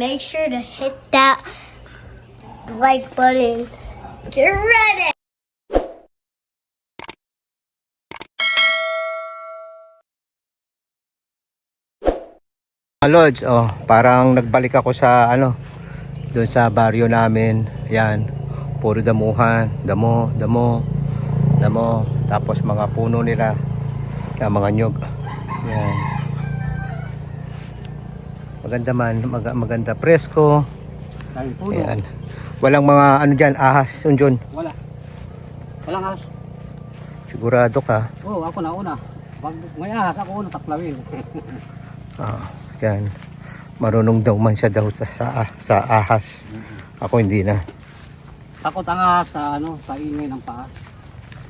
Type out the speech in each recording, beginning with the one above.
make sure to hit that like button. Get ready! Mga Lods, oh, parang nagbalik ako sa ano, doon sa baryo namin. Yan, puro damuhan, damo, damo, damo, tapos mga puno nila, yan, mga nyog. Yan. Maganda man, mag- maganda presko. Dahil puno. Yan. Walang mga ano diyan, ahas yun dyan. Wala. Walang ahas. Sigurado ka. Oo, oh, ako na una. Pag may ahas, ako una taklawin. Ah, yan. Marunong daw man siya daw sa, sa, sa ahas. Ako hindi na. Takot ang ahas sa, ano, sa ingay ng paa.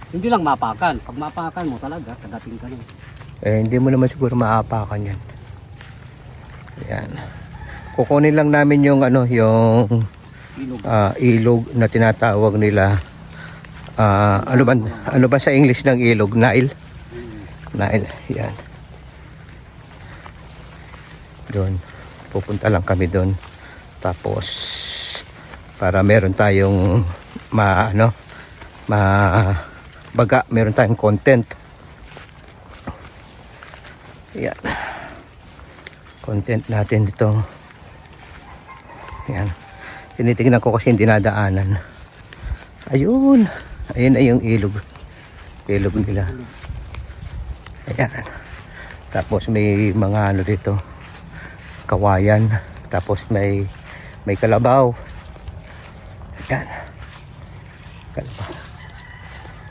Hindi lang mapakan. Pag mapakan mo talaga, kadating ka na. Eh, hindi mo naman siguro maapakan yan. Yan. Kukunin lang namin yung ano, yung Ilog. ah, ilog na tinatawag nila. ah, ano ba ano ba sa English ng ilog? Nile. Nile. Yan. Doon. Pupunta lang kami doon. Tapos para meron tayong ma ano ma baga meron tayong content. Yan. Content natin dito. Yan. Tinitingnan ko kasi yung dinadaanan. Ayun. Ayun ay yung ilog. Ilog nila. Ayan. Tapos may mga ano dito. Kawayan. Tapos may may kalabaw. Ayan. Kalabaw.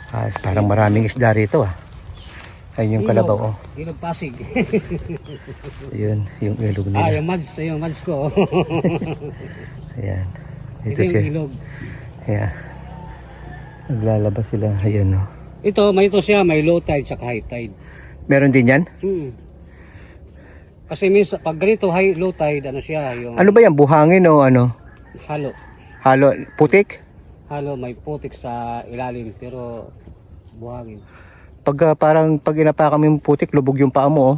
Ah, parang maraming isda rito ah. Ayun yung kalabaw oh. Ilog Pasig. Ayun, yung ilog ah, nila. yung mads, yung mads ko. Ayan. Ito Ito yung siya. ilog. Ayan. Naglalabas sila. Ayun oh. Ito, may ito siya, may low tide sa high tide. Meron din yan? Hmm. Kasi minsan, pag ganito high, low tide, ano siya, yung Ano ba yan? Buhangin o ano? halo. Halo? Putik? Halo, may putik sa ilalim, pero buhangin. Pag ah, parang pag inapa kami yung putik, lubog yung paa mo oh.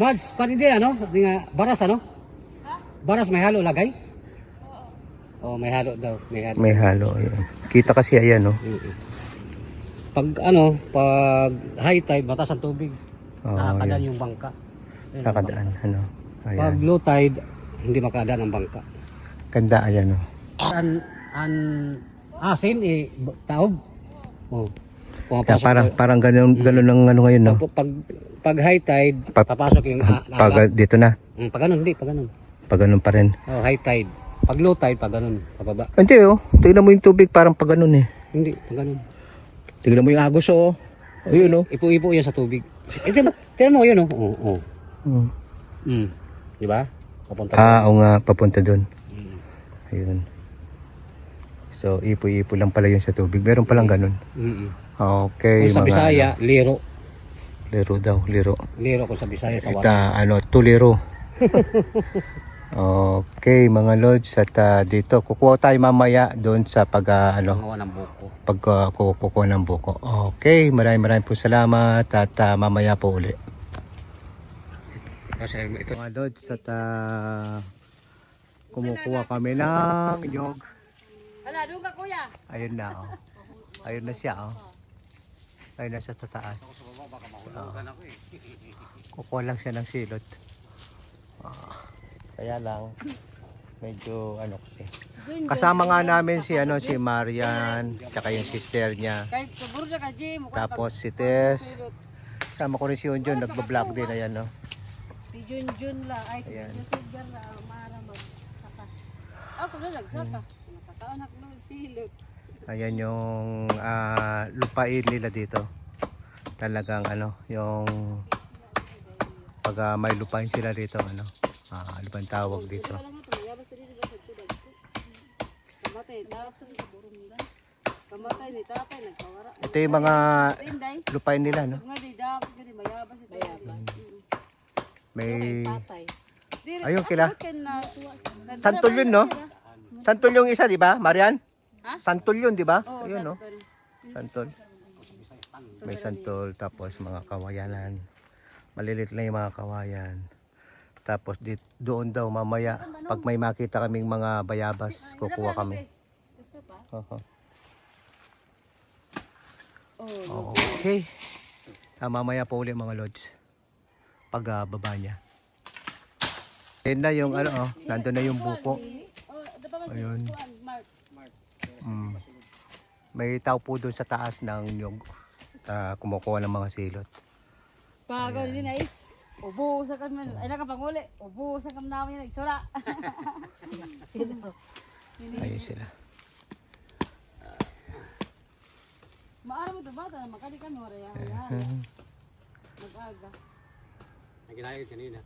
Mads, panindi ano? Di nga, baras ano? Baras may halo lagay? Oo, oh, may halo daw. May halo. May halo. Ayun. Kita kasi ayan oh. Mm-mm. Pag ano, pag high tide, batas ang tubig. Oh, Nakakadaan yun. yung bangka. Ayun, Nakadaan. Ano? Pag Ayan. low tide, hindi makadaan ang bangka. Ganda ayan oh. An, an, asin eh, taog. Oh. Kaya Pumapasok parang parang ganun ganun ang ano ngayon no. pag, pag, pag high tide, Pag- papasok yung Pag ah, alak. dito na. Mm, pag ganun, hindi, pag ganun. Pag ganun pa rin. Oh, high tide. Pag low tide, pag ganun, pababa. Hindi oh. Tingnan mo yung tubig parang pag ganun eh. Hindi, pag ganun. Tingnan mo yung agos oh. Ayun oh. Ipo-ipo yan sa tubig. Eh, tingnan mo yun, oh. Oo, oh, Hmm. Mm. Di ba? Papunta Ah, oo nga, papunta doon. Mm. Ayun. So, ipo-ipo lang pala yun sa tubig. Meron palang ganun. Mm-mm. Okay, Kung sa mga Bisaya, liro. ano, liro daw, liro. Liro kung sa Bisaya sa Ito, wala. ano, tuliro. okay, mga lods, at ah, dito, kukuha tayo mamaya doon sa pag, ah, ano, Mga ng buko. pag uh, kukuha ng buko. Okay, maraming maraming po salamat at ah, mamaya po uli. Kasi ito. Mga lods, at ah, kumukuha kami ng yog. Ala, ka kuya. Ayun na, oh. Ayun na siya, oh. Ayun na siya sa taas. Oo. Kukuha lang siya ng silot. Ah, kaya lang, medyo ano kasi. Kasama nga namin si ano si Marian, tsaka yung sister niya. Tapos si Tess. Kasama ko rin si Unjon, nagba-vlog din ayan no. Si Jun Jun la. Ay, si. Silver la. Mara magsaka. Ako na nagsaka. Nakakaanak ng silot. Ayan yung ah, lupain nila dito. Talagang ano, yung pag ah, may lupain sila dito, ano, ah, ano bang tawag dito? Ito, yung mga lupain nila, no? May Ayun, kila. Santol yun, no? Santol yung isa, di ba, Marian? Ha? Santol yun, di ba? Oo, Ayun, no? santol. Santol. May santol, tapos mga kawayanan. Malilit lang yung mga kawayan. Tapos dit, doon daw mamaya, pag may makita kaming mga bayabas, kukuha kami. Gusto pa? Oo. Oh, Okay. Ah, mamaya po ulit mga lods. Pag ah, baba niya. Yan na yung ano, oh, nandun na yung buko. Oh, dapat man Ayun. Mm. May tao po doon sa taas ng nyog. Ah, kumukuha ng mga silot. Pagaw din ay. Ubo sa kan man. Ay naka panguli. Ubo sa kam namin na igsura. Ayun sila. Maara mo to bata, makali kami wala yan. Mhm. Mag-aga. Ang ginayod kanina.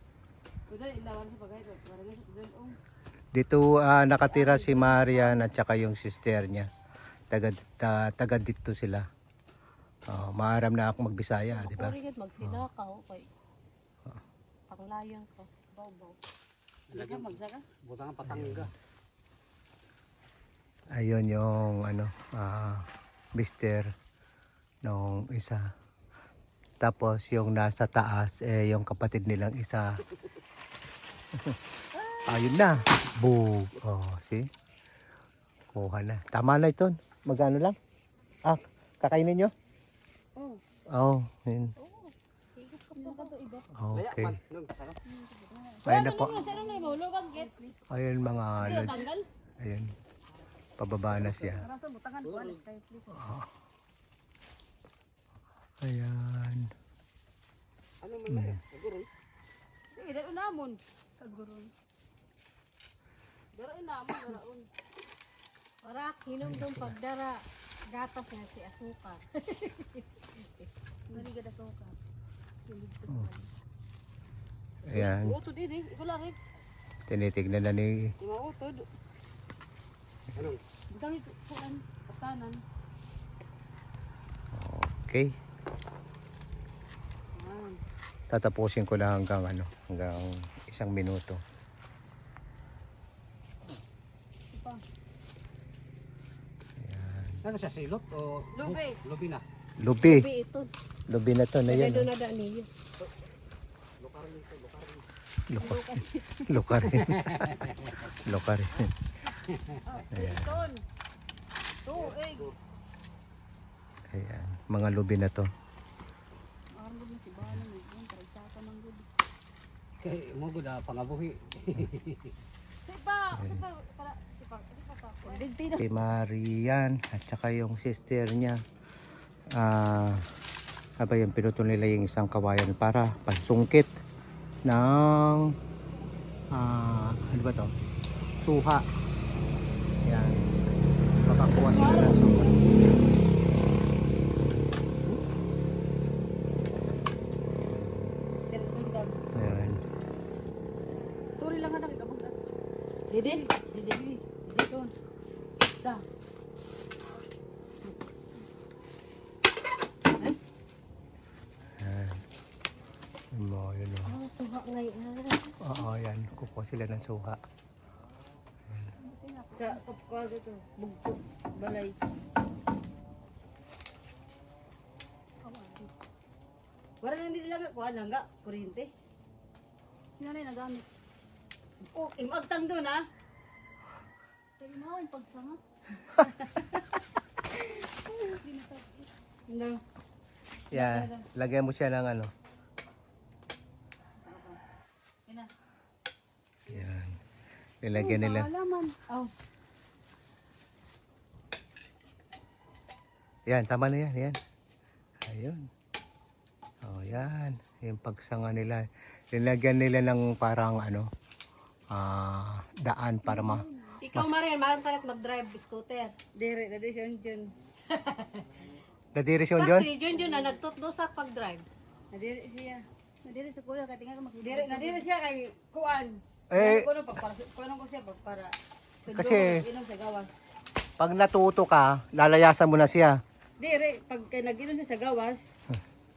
Kuda ilawan sa pagay. Para nga sa kuda um. Dito ah, nakatira si Marian at saka yung sister niya. Taga, ta, taga dito sila. Oh, maaram na ako magbisaya, di ba? Sorry magsinakaw kay panglayan ko. Baw-baw. Ka magsaka. Butang ang patangga. Ayun yung ano, ah, mister nung isa. Tapos yung nasa taas, eh, yung kapatid nilang isa. Ayun na. Bug. Oh, see? Kuha na. Tama na ito. Magano lang? Ah, kakainin nyo? Oh. Oo. Oh, yun. Okay. Ayun na po. Ano. Ayun mga lods. Ayun. Pababa na siya. Please. Ayan. Ano man na? Siguro. Sige, dalo namon. Kaguron. Daro namon, daraon. Para hinom dong pagdara gatas nga si asukar. Ngani gada ko ka. Ayan. Utod ini, lang Rex. Tinitignan na ni mautod. Ano? Butang ito, kuan, patanan. Okay. Tatapusin ko na hanggang ano, hanggang isang minuto. Ano siya silot o Lubi. lubi na? Lubi. Bi ito. Lubi na to na yan. Doon na da niyo. Luka. Luka rin. Luka rin. Ton. Tuig. Ayan. Mga lubi na to. Kay mo gud pangabuhi. Sipa, sipa, para, sipa, sipa pa. Digti na. Si Marian at saka yung sister niya. Ah, aba yung pinutol nila yung isang kawayan para pansungkit ng ah, ano ba to? Suha. Yan. Makakuha sila ng suha. Ayan. Turi lang anak ikabag ka. Dede, dede, dede, dede ton. Da. Ayan. Yung mga yun o. Oh, tuha ngay. Oo, yan. Kukuha sila ng suha. Sa kapkal ito, bugtog, balay. Wala nang hindi lang kuha lang ga, kuryente. Sino na yung nagamit? Oh, imagtang doon ha. Tayo na yung pagsanga. Hindi. Yan. Lagyan mo siya ng ano. Yan na. Yan. Nilagyan nila. Oh. Yan, tama na yan. Yan. Ayun. Oh, yan. Yung pagsanga nila. Nilagyan nila ng parang ano, ah, daan para ma... Ikaw Marian, maram tayo mag-drive scooter. Dire, na siya dyan. Nadiri siya John? Si Junjun na nagtutlo sa pag-drive. Nadire siya. Nadire sa kuya, kaya tingnan ko makikita. Nadire siya kay Kuan. Eh, Kuno pag para kuno ko siya pag para. Kasi- inom sa gawas. pag natuto ka, lalayasan mo na siya. Dire, pag kay nag-inom siya sa gawas,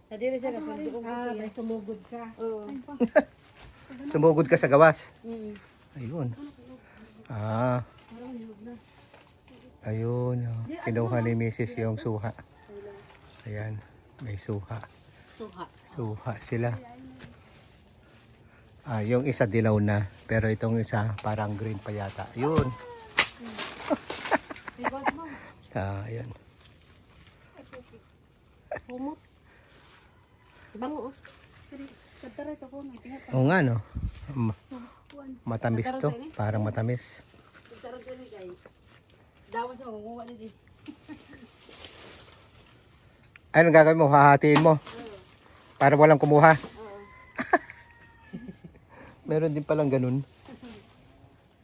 nadire siya kasundo ko Ah, siya. may sumugod ka. Oo. Sumugod ka sa gawas. Mm. Ayun. Ah. Ayun. oh. Kinuha ni Mrs. yung suha. Ayan. May suha. Suha. Suha sila. Ah, yung isa dilaw na, pero itong isa parang green pa yata. Yun. Ah, ayun. Pumot. Bango. Kadtara ito ko. Oo nga no. Ma- matamis to, parang matamis. Sarap ka ni kay. Dawas mo kukuha ni di. Anong gagawin mo? Hahatiin mo? Para walang kumuha? Meron din palang ganun.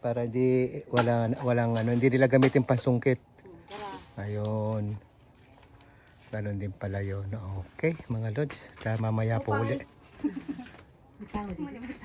Para di wala walang ano, hindi nila gamitin pansungkit. Ayun. Ganun din pala yun. Okay, mga lods. Ta mamaya po uli.